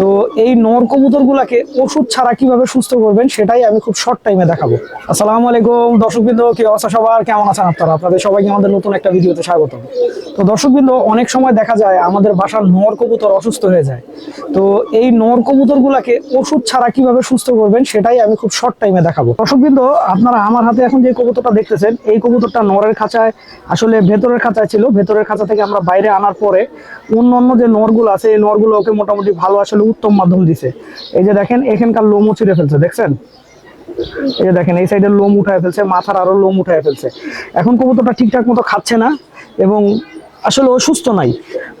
তো এই নর কবুতরগুলাকে ওষুধ ছাড়া কীভাবে সুস্থ করবেন সেটাই আমি খুব শর্ট টাইমে দেখাবো। আসসালামু আলাইকুম, দর্শকবৃন্দ, কি অবস্থা সবার? কেমন আছেন আপনারা? আপনাদের সবাইকে আমাদের নতুন একটা ভিডিওতে স্বাগত। তো দর্শকবৃন্দ, অনেক সময় দেখা যায় আমাদের বাসার নর কবুতর অসুস্থ হয়ে যায়। তো এই নর কবুতরগুলাকে ওষুধ ছাড়া কীভাবে সুস্থ করবেন সেটাই আমি খুব শর্ট টাইমে দেখাবো। দর্শকবৃন্দ, আপনারা আমার হাতে এখন যে কবুতরটা দেখতেছেন, এই কবুতরটা নরের খাঁচায়, আসলে ভেতরের খাঁচায় ছিল। ভেতরের খাঁচা থেকে আমরা বাইরে আনার পরে অন্য অন্য যে নরগুলো আছে, এই নরগুলো ওকে মোটামুটি ভালো আসলে উত্তম মাধ্যম দিছে। এই যে দেখেন, এখানকার লোমও ছিঁড়ে ফেলছে, দেখছেন? এই যে দেখেন, এই সাইডের লোম উঠায় ফেলছে, মাথার আরও লোম উঠায় ফেলছে। এখন কবুতরটা ঠিকঠাক মতো খাচ্ছে না এবং আসলে ও সুস্থ নাই।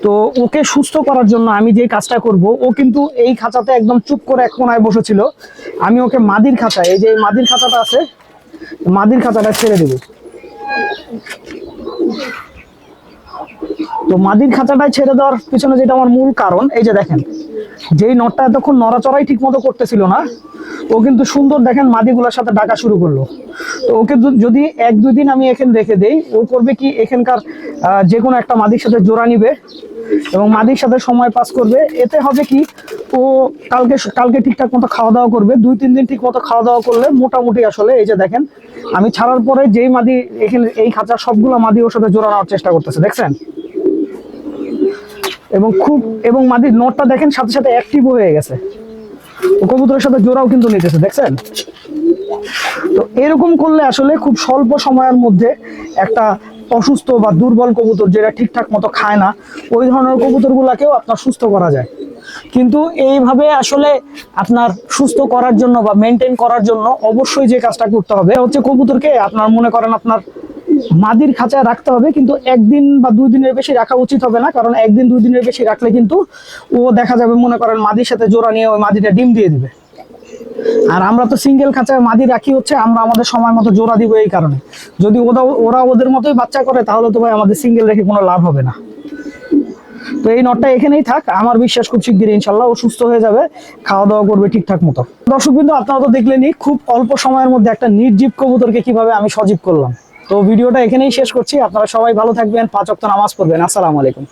তো ওকে সুস্থ করার জন্য আমি যে কাজটা করব, ও কিন্তু এই খাঁচাতে একদম চুপ করে এক কোনায় বসেছিল। আমি ওকে মাদির খাঁচা, এই যে মাদির খাঁচাটা আছে, মাদির খাঁচাটা ছেড়ে দেবো। তো মাদির খাঁচাটায় ছেড়ে দেওয়ার পিছনে যেটা আমার মূল কারণ, এই যে দেখেন যেই নটটা এতক্ষণ নড়াচড়াই ঠিক মতো করতেছিল না, ও কিন্তু সুন্দর দেখেন মাদিগুলোর সাথে ডাকা শুরু করল। তো ওকে যদি এক দুই দিন আমি এখানে রেখে দেই, ও করবে কি এখানকার যে কোনো একটা মাদির সাথে জোড়া নিবে এবং মাদির সাথে সময় পাস করবে। এতে হবে কি, ও কালকে কালকে ঠিকঠাক মতো খাওয়া দাওয়া করবে। দুই, তিন দিন ঠিক মতো খাওয়া দাওয়া করলে মোটামুটি আসলে এই যে দেখেন, আমি ছাড়ার পরে যেই মাদি এখানে এই খাঁচার সবগুলো মাদি ওর সাথে জোড়া নেওয়ার চেষ্টা করতেছে, দেখছেন? এবং খুব, এবং মাদির নটটা দেখেন, সাথে সাথে অ্যাক্টিভ হয়ে গেছে। কবুতরের সাথে জোড়াও কিন্তু নিতেছে, দেখছেন? তো এরকম করলে আসলে খুব স্বল্প সময়ের মধ্যে একটা অসুস্থ বা দুর্বল কবুতর যেটা ঠিকঠাক মতো খায় না, ওই ধরনের কবুতরগুলাকেও আপনার সুস্থ করা যায়। কিন্তু এইভাবে আসলে আপনার সুস্থ করার জন্য বা মেনটেন করার জন্য অবশ্যই যে কাজটা করতে হবে হচ্ছে কবুতরকে আপনার মনে করেন আপনার মাদির খাঁচায় রাখতে হবে, কিন্তু একদিন বা দুই দিনের বেশি রাখা উচিত হবে না, কারণ একদিন দুই দিনের বেশি রাখলে কিন্তু ও দেখা যাবে, মনে করেন মাদির সাথে জোড়া নিয়ে ওই মাদিটা ডিম দিয়ে দিবে। আর আমরা তো সিঙ্গেল খাঁচায় মাদি রাখি হচ্ছে, আমরা আমাদের সময় মতো জোড়া দিব এই কারণে। যদি ওরা ওরা ওদের মতোই বাচ্চা করে, তাহলে তো ভাই আমাদের সিঙ্গেল রেখে কোনো লাভ হবে না। তো এই নটটা এখানেই থাক, আমার বিশ্বাস খুব শিগগিরই ইনশাল্লাহ, ও সুস্থ হয়ে যাবে খাওয়া দাওয়া করবে ঠিকঠাক মতো। দর্শক বিন্দু আপনারা তো দেখলেনই, খুব অল্প সময়ের মধ্যে একটা নির্জীব কবুতরকে কীভাবে আমি সজীব করলাম। তো ভিডিওটা এখানেই শেষ করছি। আপনারা সবাই ভালো থাকবেন, পাঁচ অক্ত নামাজ পড়বেন। আসসালামু আলাইকুম।